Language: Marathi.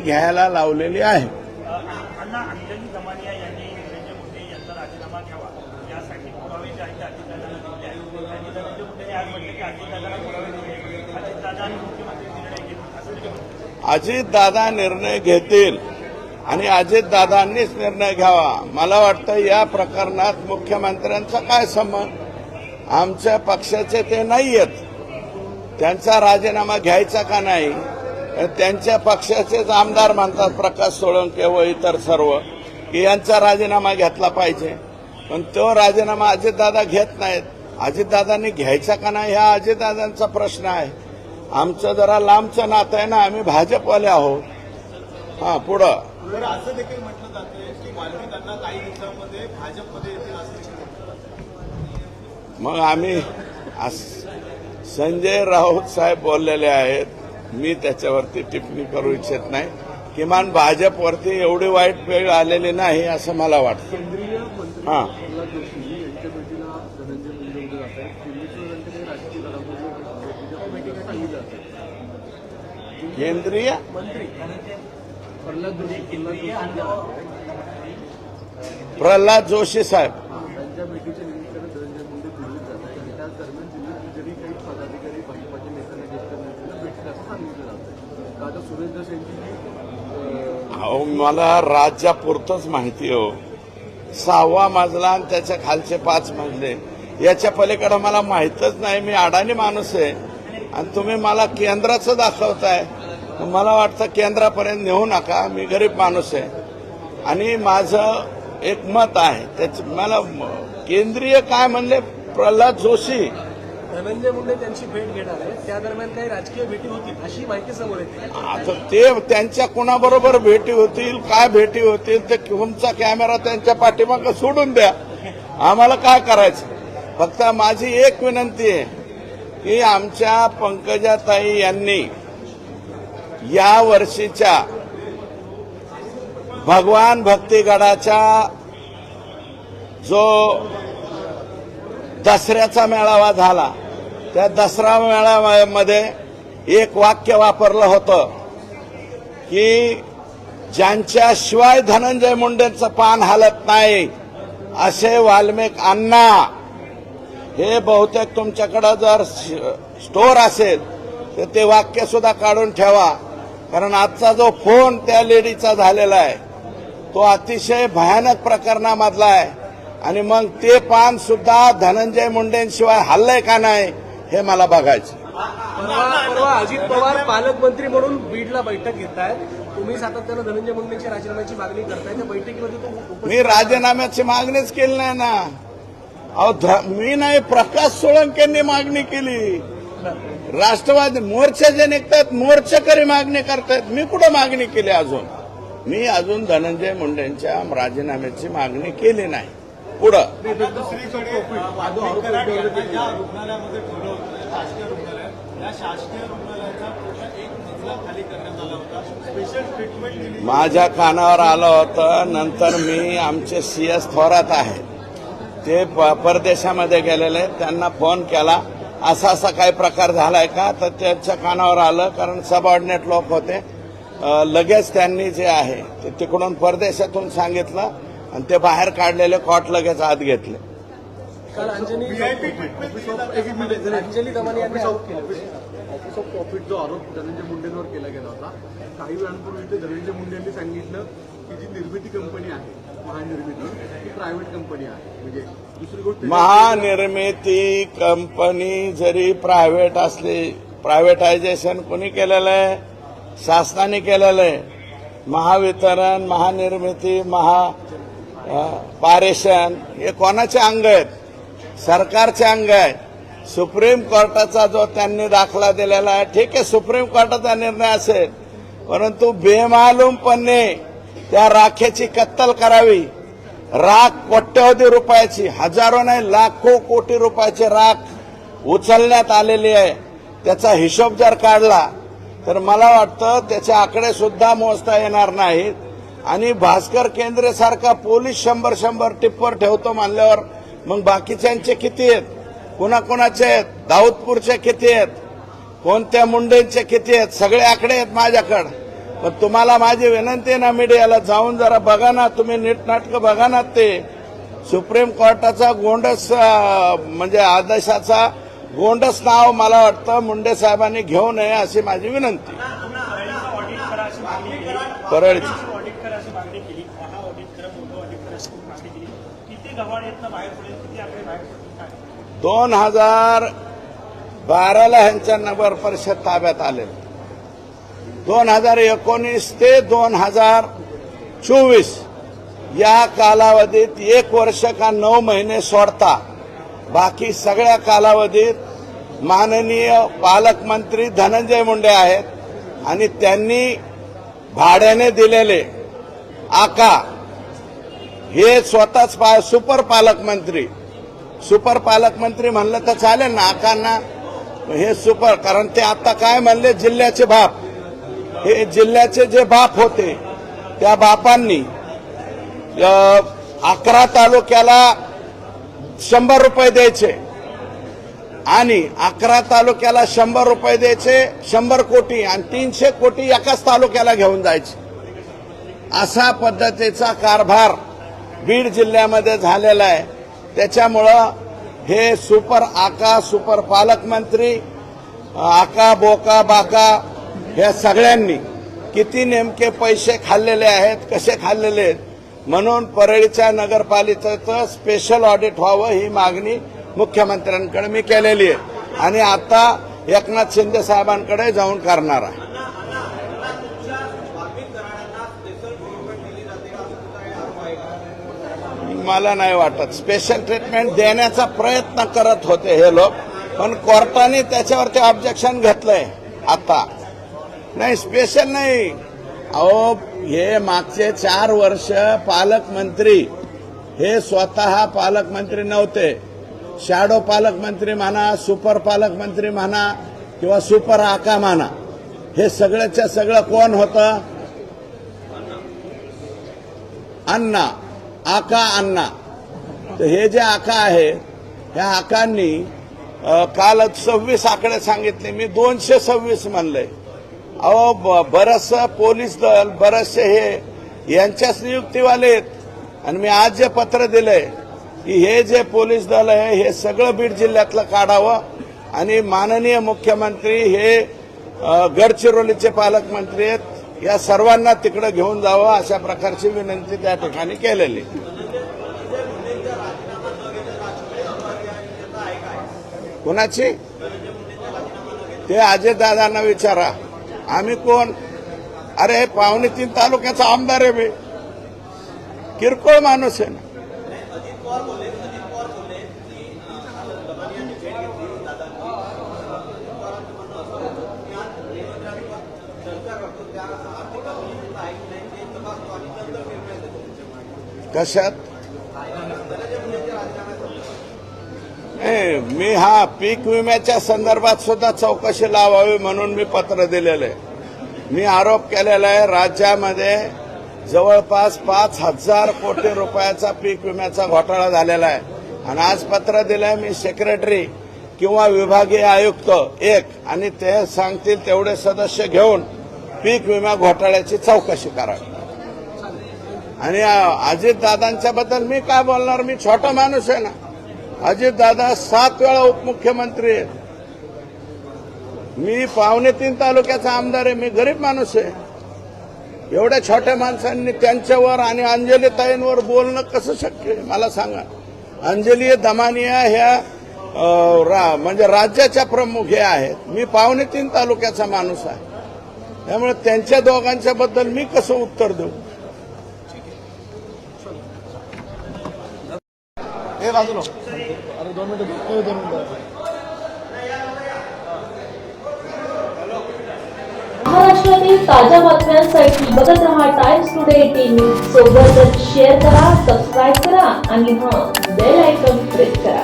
घ्यायला लावलेली आहे. अजितदादा निर्णय घेतील आणि अजितदादांनीच निर्णय घ्यावा. मला वाटतं या प्रकरणात मुख्यमंत्र्यांचा काय संबंध? आमच्या पक्षाचे ते नाही आहेत त्यांचा राजीनामा घ्यायचा का नाही? त्यांच्या पक्षाचेच आमदार म्हणतात प्रकाश सोळंके व इतर सर्व की यांचा राजीनामा घेतला पाहिजे. पण तो राजीनामा अजितदादा घेत नाहीत. अजितदादांनी घ्यायचा का नाही हा अजितदादांचा प्रश्न आहे. आमचं जरा लांबचं नातं आहे ना आम्ही भाजपवाले आहोत. हा पुढं. असं देखील म्हटलं की काही दिवसांमध्ये भाजपमध्ये जातंय. मग आम्ही संजय राऊत साहेब बोललेले आहेत. मी त्याच्यावरती टिप्पणी करू इच्छित नाही. किमान भाजपवरती एवढी वाईट वेळ आलेली नाही असं मला वाटतं. केंद्रीय मंत्री हा. प्रल्हाद जोशी भेटीला धनंजय मुंडे उद्या जात आहेत केंद्रीय राजकीय दलामध्ये बैठकीत सांगितलं जातं केंद्रीय मंत्री प्रल्हाद जोशी प्रल्हाद जोशी प्रल्हाद जोशी साहेब हा, त्यांच्या भेटीच्या निमित्तानं धनंजय मुंडे दिल्लीत जात आहेत आणि त्याच दरम्यान दिल्लीत जरी काही पदाधिकारी भाजपाच्या नेत्यांना ज्येष्ठ नेत्यांना भेटतील असं सांगितलं अहो मला राज्यापुरतच माहिती हो. सहावा मजला आणि त्याच्या खालचे पाच मजले. याच्या पलीकडे मला माहीतच नाही मी अडाणी माणूस आहे. आणि तुम्ही मला केंद्राचं दाखवताय. मला वाटतं केंद्रापर्यंत नेऊ नका मी गरीब माणूस आहे. आणि माझं एक मत आहे त्याच मला केंद्रीय काय म्हणले? प्रल्हाद जोशी. धनंजय मुंडे त्यांची भेट घेणार आहे त्या दरम्यान काही राजकीय भेटी होतील अशी माहिती समोर येते. आता ते त्यांच्या कुणाबरोबर भेटी होतील काय भेटी होतील ते तुमचा कॅमेरा त्यांच्या पाठीमागं सोडून द्या. आम्हाला काय करायचं? फक्त माझी एक विनंती आहे की आमच्या पंकजाताई यांनी या वर्षीच्या भगवान भक्तीगडाचा जो दसऱ्याचा मेळावा झाला. त्या दसरा मेळाव्यामध्ये एक वाक्य वापरलं होतं की ज्यांच्याशिवाय धनंजय मुंडेंचं पान हालत नाही असे वाल्मिक अण्णा. हे बहुतेक तुमच्याकडं जर स्टोअर असेल तर ते वाक्य सुद्धा काढून ठेवा. कारण आजचा जो फोन त्या लेडीचा झालेला आहे तो अतिशय भयानक प्रकरणामधला आहे. आणि मग ते पान सुद्धा धनंजय मुंडेंशिवाय हल्लंय का नाही हे मला बघायचं. परवा अजित पवार पालकमंत्री म्हणून बीडला बैठक घेत आहेत तुम्ही सातत्यानं धनंजय मुंडेंच्या राजीनाम्याची मागणी करताय. त्या बैठकीमध्ये मी राजीनाम्याची मागणीच केली नाही ना. अहो मी नाही प्रकाश सोळंकेंनी मागणी केली. राष्ट्रवादी मोर्चे जे निघतात मोर्चेकरी मागणी करतायत. मी कुठं मागणी केली अजून? मी अजून धनंजय मुंडेंच्या राजीनाम्याची मागणी केली नाही. पुढं. दुसरीकडे रुग्णालयामध्ये शासकीय रुग्णालय. या शासकीय रुग्णालयाचा माझ्या कानावर आलं होतं नंतर मी आमचे सी एस थोरात आहेत ते परदेशामध्ये गेलेले त्यांना फोन केला. असा असा काही प्रकार झालाय का? तर त्यांच्या कानावर आलं कारण सबऑर्डिनेट लोक होते. लगेच त्यांनी जे आहे ते तिकडून परदेशातून सांगितलं. आणि ते बाहेर काढलेले कॉट लगेच आत घेतले. काल अंजली दमानी यांनी आरोप केले होते. ऑफिस ऑफ प्रॉफिट जो आरोप धनंजय मुंडेंवर केला गेला होता काही वेळांपूर्वी ते धनंजय मुंडे यांनी सांगितलं की जी निर्मिती कंपनी आहे महानिर्मिती ती प्रायव्हेट कंपनी आहे. म्हणजे दुसरी गोष्ट महानिर्मिती कंपनी जरी प्रायव्हेट असली प्रायव्हेटायझेशन कोणी केलेलं आहे? शासनाने केलेलं आहे. महावितरण महानिर्मिती महा पारेषण हे कोणाचे अंग आहेत? सरकारचे अंग आहेत. सुप्रीम कोर्टाचा जो त्यांनी दाखला दिलेला आहे ठीक आहे सुप्रीम कोर्टाचा निर्णय असेल परंतु बेमालूमपणे त्या राखेची कत्तल करावी. राख कोट्यवधी रुपयाची हजारो नाही लाखो कोटी रुपयाची राख उचलण्यात आलेली आहे. त्याचा हिशोब जर काढला तर मला वाटतं त्याचे आकडे सुद्धा मोजता येणार नाहीत. आणि भास्कर केंद्रे सारखा पोलीस शंभर शंभर टिप्पर ठेवतो मानल्यावर मग बाकीच्यांचे किती आहेत? कुणाकुणाचे आहेत? दाऊदपूरचे किती आहेत? कोणत्या मुंडेंचे किती आहेत? सगळे आकडे आहेत माझ्याकडे. पण तुम्हाला माझी विनंती आहे ना मीडियाला जाऊन जरा बघा ना तुम्ही नीटनाटकं बघा ना ते. सुप्रीम कोर्टाचा गोंडस म्हणजे आदेशाचा गोंडस नाव मला वाटतं मुंडे साहेबांनी घेऊ नये अशी माझी विनंती. परळीचं ऑडिट करा अशी मागणी केली परळची ऑडिट करा अशी मागणी केली महा ऑडिट करा मोठं ऑडिट करा अशी मागणी केली किती गव्हाण येतं बाहेर पडेल किती आकडे बाहेर पडतील काय दोन हजार बाराला ह्यांच्या नगर परिषद ताब्यात आले दोन हजार एकोणीस ते दोन हजार चोवीस. या कालावधीत एक वर्ष का नऊ महिने सोडता. बाकी सगळ्या कालावधीत माननीय पालकमंत्री धनंजय मुंडे आहेत आणि त्यांनी भाड्याने दिलेले आका हे स्वतःच पा सुपर पालकमंत्री सुपर पालकमंत्री म्हणलं तर चालेल ना आकांना. हे सुपर कारण ते आता काय म्हणले जिल्ह्याचे बाप. हे जिल्ह्याचे जे बाप होते त्या बापांनी अकरा तालुक्याला शंभर रुपये द्यायचे. आणि अकरा तालुक्याला शंभर रुपये द्यायचे शंभर कोटी आणि तीनशे कोटी एकाच तालुक्याला घेऊन जायचे. असा पद्धतीचा कारभार बीड जिल्ह्यामध्ये झालेलं आहे. त्याच्यामुळं हे सुपर आका सुपर पालकमंत्री आका बोका बाका ह्या सगळ्यांनी किती नेमके पैसे खाल्लेले आहेत कसे खाल्लेले आहेत म्हणून परळीच्या नगरपालिकेचं स्पेशल ऑडिट व्हावं ही मागणी मुख्यमंत्र्यांकडे मी केलेली आहे. आणि आता एकनाथ शिंदे साहेबांकडे जाऊन करणार आहे. मला नाही वाटत. स्पेशल ट्रीटमेंट देण्याचा प्रयत्न करत होते हे लोक पण कोर्टाने त्याच्यावरती ऑब्जेक्शन घेतलंय आता. नाही स्पेशल नाही. अहो हे मागचे चार वर्ष पालकमंत्री हे स्वतः पालकमंत्री नव्हते. शॅडो पालकमंत्री म्हणा सुपर पालकमंत्री म्हणा किंवा सुपर आका म्हणा हे सगळ्याच्या सगळं कोण होतं? अण्णा. आका अण्णा. तर हे जे आका आहे ह्या आकांनी काल सव्वीस आकडे सांगितले. मी दोनशे सव्वीस म्हणलंय अहो ब- बरचसं पोलीस दल बरचसे हे यांच्याच नियुक्तीवाले आहेत. आणि मी आज जे पत्र दिलंय की हे जे पोलीस दल आहे हे सगळं बीड जिल्ह्यातलं काढावं. आणि माननीय मुख्यमंत्री हे गडचिरोलीचे पालकमंत्री आहेत. या सर्वांना तिकडे घेऊन जावं अशा प्रकारची विनंती त्या ठिकाणी केलेली. कुणाची? ते अजयदादांना विचारा. आम्ही कोण? अरे पावणे तीन तालुक्याचा आमदार आहे मी. किरकोळ माणूस आहे ना. कशात? मी हा पीक विम्याच्या संदर्भात सुद्धा चौकशी लावावी म्हणून मी पत्र दिलेलं आहे. मी आरोप केलेला आहे राज्यामध्ये जवळपास पाच हजार कोटी रुपयाचा पीक विम्याचा घोटाळा झालेला आहे. आणि आज पत्र दिलंय मी सेक्रेटरी किंवा विभागीय आयुक्त एक आणि ते सांगतील तेवढे सदस्य घेऊन पीक विमा घोटाळ्याची चौकशी करावी. आणि अजितदादांच्या बद्दल मी काय बोलणार? मी छोटा माणूस आहे ना. अजितदादा सात वेळा उपमुख्यमंत्री आहेत. मी पावणे तीन तालुक्याचा आमदार आहे. मी गरीब माणूस आहे. एवढ्या छोट्या माणसांनी त्यांच्यावर आणि अंजलीताईंवर बोलणं कसं शक्य आहे? मला सांगा. अंजली दमानिया ह्या रा- म्हणजे राज्याच्या प्रमुख हे आहेत. मी पावणे तीन तालुक्याचा माणूस आहे. त्यामुळे त्यांच्या दोघांच्या बद्दल मी कसं उत्तर देऊ? हे बाजूला. अरे दोन मिनिटं दोन मिनिटं महाराष्ट्रातील ताज्या बातम्यांसाठी बघत रहा टाइम्स टुडे एटीन न्यूज सोबतच शेअर करा सबस्क्राईब करा आणि हां बेल आयकॉन प्रेस करा.